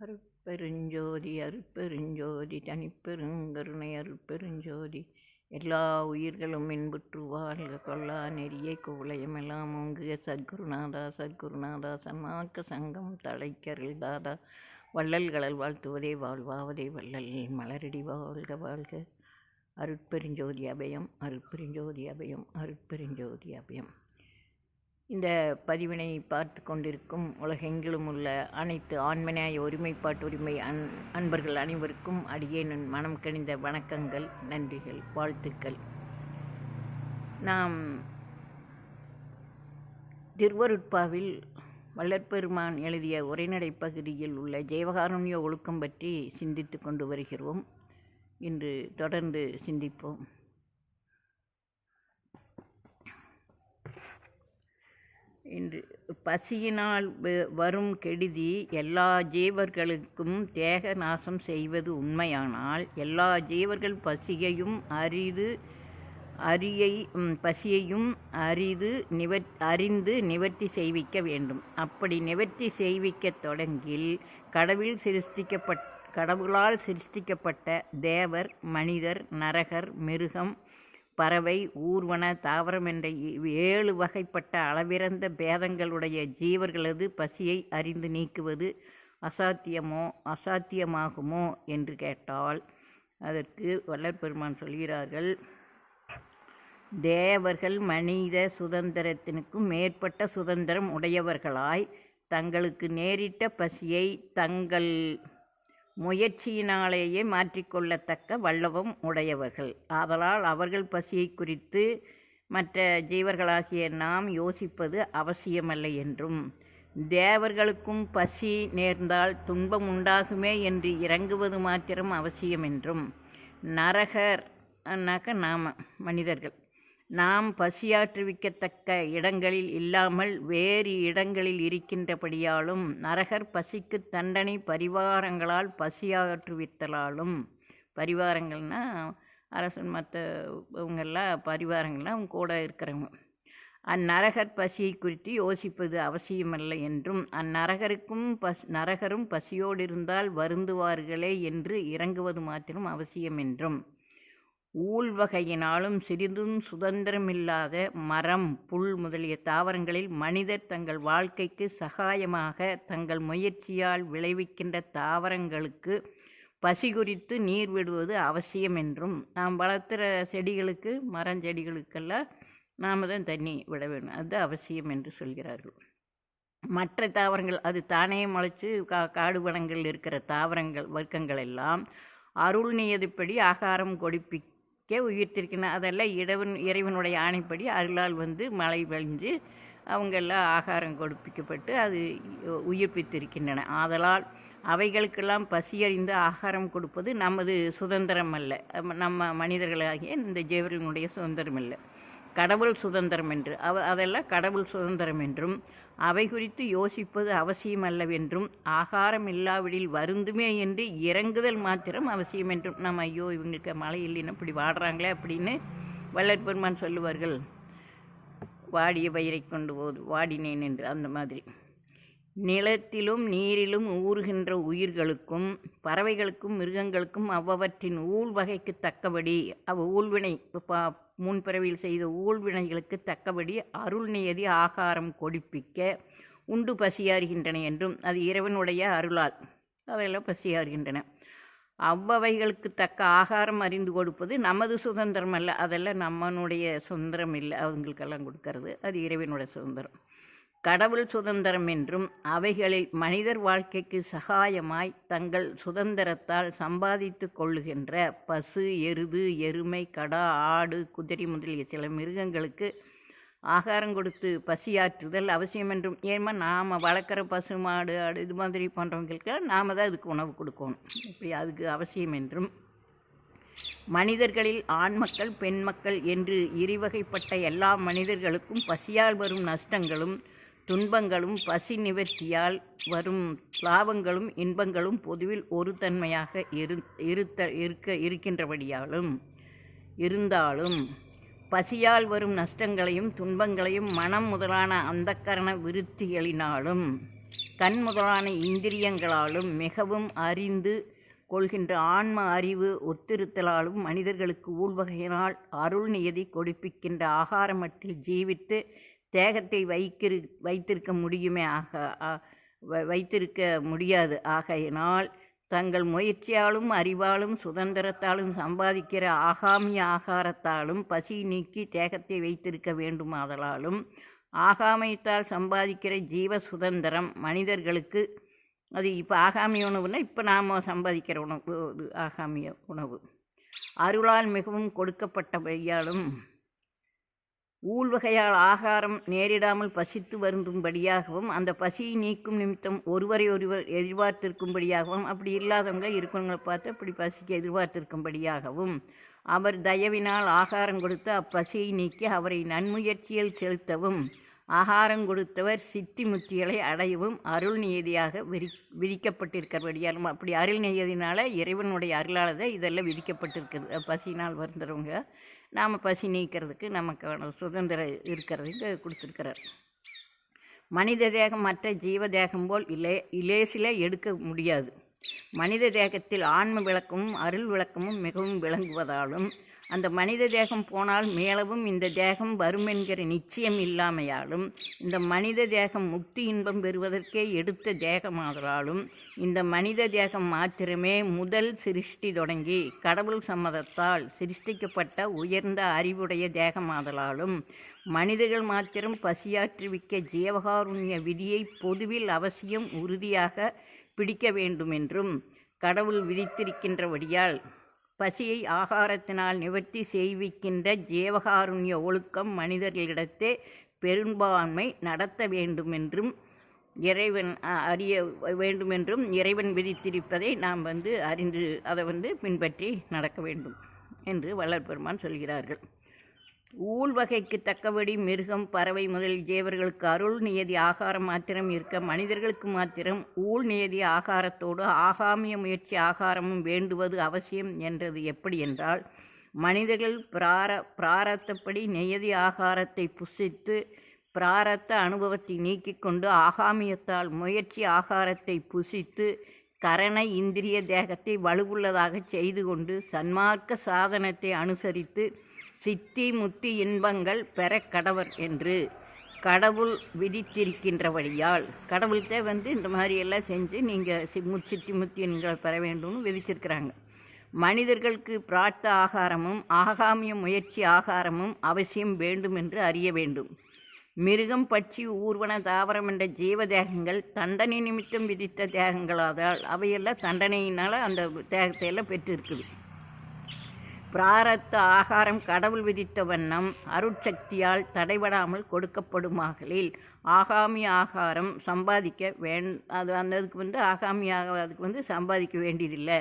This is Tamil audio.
அருட்பெருஞ்சோதி அருட்பெருஞ்சோதி தனிப்பெருங்கருணை அருட்பெருஞ்சோதி எல்லா உயிர்களும் இன்புற்று வாழ்க. கொள்ளா நெறியை குவளையமெல்லாம் ஓங்குக. சத்குருநாதா சத்குருநாதா சன்மார்க்க சங்கம் தலைக்கரில் தாதா. வள்ளல்களல் வாழ்த்துவதே வாழ்வாவதே வள்ளல் மலரடி வாழ்க வாழ்க. அருட்பெருஞ்சோதி அபயம் அருட்பெருஞ்சோதி அபயம் அருட்பெருஞ்சோதி அபயம். இந்த பதிவினை பார்த்து கொண்டிருக்கும் உலகெங்கிலும் உள்ள அனைத்து ஆண்மனாய ஒருமைப்பாட்டு உரிமை அன் அன்பர்கள் அனைவருக்கும் அடியேனின் மனம் கணிந்த வணக்கங்கள் நன்றிகள் வாழ்த்துக்கள். நாம் திருவருட்பாவில் வள்ளற்பெருமான் எழுதிய உரைநடை பகுதியில் உள்ள ஜெயவகாருண்ய ஒழுக்கம் பற்றி சிந்தித்து கொண்டு வருகிறோம். இன்று தொடர்ந்து சிந்திப்போம். இன்று பசியினால் வ- வரும் கெடுதி எல்லா ஜீவர்களுக்கும் தேக நாசம் செய்வது உண்மையானால் எல்லா ஜீவர்கள் பசியையும் அரிது அரியை பசியையும் அரிது நிவர் அறிந்து நிவர்த்தி செய்விக்க வேண்டும். அப்படி நிவர்த்தி செய்விக்கத் தொடங்கில் கடவுள் சிருஷ்டிக்கப்பட் கடவுளால் சிருஷ்டிக்கப்பட்ட தேவர் மனிதர் நரகர் மிருகம் பறவை ஊர்வன தாவரம் என்ற ஏ- ஏழு வகைப்பட்ட அளவிறந்த பேதங்களுடைய ஜீவர்களது பசியை அறிந்து நீக்குவது அசாத்தியமோ அசாத்தியமாகுமோ என்று கேட்டால் அதற்கு வல்லற்பெருமான் சொல்கிறார்கள் தேவர்கள் மனித சுதந்திரத்தினுக்கும் மேற்பட்ட சுதந்திரம் உடையவர்களாய் தங்களுக்கு நேரிட்ட பசியை தங்கள் முயற்சியினாலேயே மாற்றிக்கொள்ளத்தக்க வல்லவம் உடையவர்கள். ஆதலால் அவர்கள் பசியை குறித்து மற்ற ஜீவர்களாகிய நாம் யோசிப்பது அவசியமல்ல என்றும் தேவர்களுக்கும் பசி நேர்ந்தால் துன்பம் உண்டாகுமே என்று இறங்குவது மாத்திரம் அவசியம் என்றும் நரகர் நாம மனிதர்கள். நாம் பசியாற்றுவிக்கத்தக்க இடங்களில் இல்லாமல் வேறு இடங்களில் இருக்கின்றபடியாலும் நரகர் பசிக்கு தண்டனை பரிவாரங்களால் பசியாற்றுவித்தலாலும் பரிவாரங்கள்னா அரசன் மற்ற இவங்கெல்லாம் பரிவாரங்கள்லாம் அவங்க கூட இருக்கிறவங்க. அந்நரகர் பசியை குறித்து யோசிப்பது அவசியமல்ல என்றும் அந்நரகருக்கும் பஸ் நரகரும் பசியோடு இருந்தால் வருந்துவார்களே என்று இறங்குவது மாத்திரம் அவசியம் என்றும். ஊழ்வகையினாலும் சிறிதும் சுதந்திரமில்லாத மரம் புல் முதலிய தாவரங்களில் மனிதர் தங்கள் வாழ்க்கைக்கு சகாயமாக தங்கள் முயற்சியால் விளைவிக்கின்ற தாவரங்களுக்கு பசி குறித்து நீர் விடுவது அவசியம் என்றும் நாம் வளர்த்துற செடிகளுக்கு மரஞ்செடிகளுக்கெல்லாம் நாம் தான் தண்ணி விட வேணும் அது அவசியம் என்று சொல்கிறார்கள். மற்ற தாவரங்கள் அது தானே முளைச்சு கா காடு வனங்கள் இருக்கிற தாவரங்கள் வர்க்கங்கள் எல்லாம் அருள் நியதிப்படி ஆகாரம் கே உயிர்த்திருக்கின்றன. அதெல்லாம் இடவன் இறைவனுடைய ஆணைப்படி அருளால் வந்து மழை பெஞ்சு அவங்கெல்லாம் ஆகாரம் கொடுப்பிக்கப்பட்டு அது உயிர்ப்பித்திருக்கின்றன ஆதலால் அவைகளுக்கெல்லாம் பசியறிந்து ஆகாரம் கொடுப்பது நமது சுதந்திரம் அல்ல நம்ம- மனிதர்களாகிய இந்த ஜீவர்களுடைய சுதந்திரம் இல்லை கடவுள் சுதந்திரம் என்று. அவ அதெல்லாம் கடவுள் சுதந்திரம் என்றும் அவை குறித்து யோசிப்பது அவசியமல்லவென்றும் ஆகாரம் இல்லாவிடில் வருந்துமே என்று இறங்குதல் மாத்திரம் அவசியம் என்றும். நம்ம ஐயோ இவங்களுக்கு மழை இல்லைன்னு இப்படி வாடுறாங்களே அப்படின்னு வள்ளற் பெருமான் சொல்லுவார்கள். வாடிய பயிரை கொண்டு போது வாடினேன் என்று அந்த மாதிரி. நிலத்திலும் நீரிலும் ஊறுகின்ற உயிர்களுக்கும் பறவைகளுக்கும் மிருகங்களுக்கும் அவ்வவற்றின் ஊழ் வகைக்கு தக்கபடி அவ் ஊழ்வினை முன்பிறவியில் செய்த ஊழ்வினைகளுக்கு தக்கபடி அருள் நியதி ஆகாரம் கொடுப்பிக்க உண்டு பசியாறுகின்றன என்றும் அது இறைவனுடைய அருளால் அவையெல்லாம் பசியாறுகின்றன. அவ்வவைகளுக்கு தக்க ஆகாரம் அறிந்து கொடுப்பது நமது சுதந்திரம் அல்ல அதெல்லாம் நம்மனுடைய சுதந்திரம் இல்லை அவங்களுக்கெல்லாம் கொடுக்கறது அது இறைவனுடைய சுதந்திரம். கடவுள் சுதந்திரம் என்றும் அவைகளில் மனிதர் வாழ்க்கைக்கு சகாயமாய் தங்கள் சுதந்திரத்தால் சம்பாதித்து கொள்ளுகின்ற பசு எருது எருமை கடா ஆடு குதிரை முதலிய சில மிருகங்களுக்கு ஆகாரம் கொடுத்து பசியாற்றுதல் அவசியம் என்றும் ஏமா நாம் வளர்க்குற பசு மாடு ஆடு இது மாதிரி போன்றவங்களுக்கு நாம் தான் அதுக்கு உணவு கொடுக்கணும். இப்படி அதுக்கு அவசியம் என்றும் மனிதர்களில் ஆண் மக்கள் பெண் மக்கள் என்று இருவகைப்பட்ட எல்லா மனிதர்களுக்கும் பசியால் வரும் நஷ்டங்களும் துன்பங்களும் பசி நிவர்த்தியால் வரும் லாபங்களும் இன்பங்களும் பொதுவில் ஒரு தன்மையாக இரு இருத்த இருக்க இருக்கின்றபடியாலும் இருந்தாலும் பசியால் வரும் நஷ்டங்களையும் துன்பங்களையும் மனம் முதலான அந்தக்கரண விருத்திகளினாலும் கண் முதலான இந்திரியங்களாலும் மிகவும் அறிந்து கொள்கின்ற ஆன்ம அறிவு ஒத்திருத்தலாலும் மனிதர்களுக்கு ஊழ்வகையினால் அருள் நியதி கொடுப்பிக்கின்ற ஆகாரமற்றில் ஜீவித்து தேகத்தை வைக்கிரு வைத்திருக்க முடியுமே ஆக வைத்திருக்க முடியாது. ஆகையினால் தங்கள் முயற்சியாலும் அறிவாலும் சுதந்திரத்தாலும் சம்பாதிக்கிற ஆகாமிய ஆகாரத்தாலும் பசி நீக்கி தேகத்தை வைத்திருக்க வேண்டுமாதலாலும் ஆகாமியத்தால் சம்பாதிக்கிற ஜீவ சுதந்திரம் மனிதர்களுக்கு அது இப்போ ஆகாமிய உணவுன்னா இப்போ நாம் சம்பாதிக்கிற உணவு இது ஆகாமிய உணவு. அருளால் மிகவும் கொடுக்கப்பட்டபடியாலும் ஊழ்வகையால் ஆகாரம் நேரிடாமல் பசித்து வருந்தும்படியாகவும் அந்த பசியை நீக்கும் நிமித்தம் ஒருவரை ஒருவர் எதிர்பார்த்திருக்கும்படியாகவும் அப்படி இல்லாதவங்க இருக்கிறவங்களை பார்த்து அப்படி பசிக்கு எதிர்பார்த்திருக்கும்படியாகவும் அவர் தயவினால் ஆகாரம் கொடுத்து அப்பசியை நீக்கி அவரை நன்முயற்சியில் செலுத்தவும் ஆகாரம் கொடுத்தவர் சித்தி முத்திகளை அடையவும் அருள் நியதியாக விரி விதிக்கப்பட்டிருக்கிறபடியாலும் அப்படி அருள் நியதினால இறைவனுடைய அருளால் தான் இதெல்லாம் விதிக்கப்பட்டிருக்குது. பசியினால் வருந்துறவங்க நாம் பசி நீக்கிறதுக்கு நமக்கான சுதந்திரம் இருக்கிறதுக்கு கொடுத்துருக்கிறார். மனித தேகம் மற்ற ஜீவ தேகம் போல் இலே இலேசில எடுக்க முடியாது. மனித தேகத்தில் ஆன்ம விளக்கமும் அருள் விளக்கமும் மிகவும் விளங்குவதாலும் அந்த மனித தேகம் போனால் மேலவும் இந்த தேகம் வரும் என்கிற நிச்சயம் இல்லாமையாலும் இந்த மனித தேகம் முக்தி இன்பம் பெறுவதற்கே எடுத்த தேகமாதலாலும் இந்த மனித தேகம் மாத்திரமே முதல் சிருஷ்டி தொடங்கி கடவுள் சம்மதத்தால் சிருஷ்டிக்கப்பட்ட உயர்ந்த அறிவுடைய தேகமாதலாலும் மனிதர்கள் மாத்திரம் பசியாற்றுவிக்க ஜீவகாருண்ய விதியை பொதுவில் அவசியம் உறுதியாக பிடிக்க வேண்டுமென்றும் கடவுள் விதித்திருக்கின்றபடியால் பசியை ஆகாரத்தினால் நிவர்த்தி செய்விக்கின்ற ஜீவகாருண்ய ஒழுக்கம் மனிதர்களிடத்தே பெரும்பான்மை நடத்த வேண்டுமென்றும் இறைவன் அறிய வேண்டுமென்றும் இறைவன் விதித்திருப்பதை நாம் வந்து அறிந்து அதை வந்து பின்பற்றி நடக்க வேண்டும் என்று வள்ளல் பெருமான் சொல்கிறார்கள். ஊழ்வகைக்கு தக்கபடி மிருகம் பறவை முதல் ஜேவர்களுக்கு அருள் நியதி ஆகாரம் மாத்திரம் இருக்க மனிதர்களுக்கு மாத்திரம் ஊழ் நியதி ஆகாரத்தோடு ஆகாமிய முயற்சி ஆகாரமும் வேண்டுவது அவசியம் என்றது எப்படி என்றால் மனிதர்கள் பிரார பிராரத்தப்படி நியதி ஆகாரத்தை புசித்து பிராரத்த அனுபவத்தை நீக்கிக் கொண்டு ஆகாமியத்தால் முயற்சி ஆகாரத்தை புசித்து கரண இந்திரிய தேகத்தை வலுவுள்ளதாக செய்து கொண்டு சன்மார்க்க சாதனத்தை அனுசரித்து சித்தி முத்தி இன்பங்கள் பெற கடவர் என்று கடவுள் விதித்திருக்கின்றபடியால் கடவுள்கிட்ட வந்து இந்த மாதிரியெல்லாம் செஞ்சு நீங்கள் சி சித்தி முத்தி இன்பங்கள் பெற வேண்டும்னு விதிச்சிருக்கிறாங்க. மனிதர்களுக்கு பிரார்த்த ஆகாரமும் ஆகாமிய முயற்சி ஆகாரமும் அவசியம் வேண்டும் என்று அறிய வேண்டும். மிருகம் பட்சி ஊர்வன தாவரம் என்ற ஜீவ தேகங்கள் தண்டனை நிமித்தம் விதித்த தேகங்களாதால் அவையெல்லாம் தண்டனையினால் அந்த தேகத்தை எல்லாம் பெற்றிருக்குது. பிராரத்த ஆகாரம் கடவுள் விதித்த வண்ணம் அருட்சக்தியால் தடைபடாமல் கொடுக்கப்படுமாகலில். ஆகாமி ஆகாரம் சம்பாதிக்க வேண் அது அந்த அதுக்கு வந்து ஆகாமி ஆக அதுக்கு வந்து சம்பாதிக்க வேண்டியதில்லை.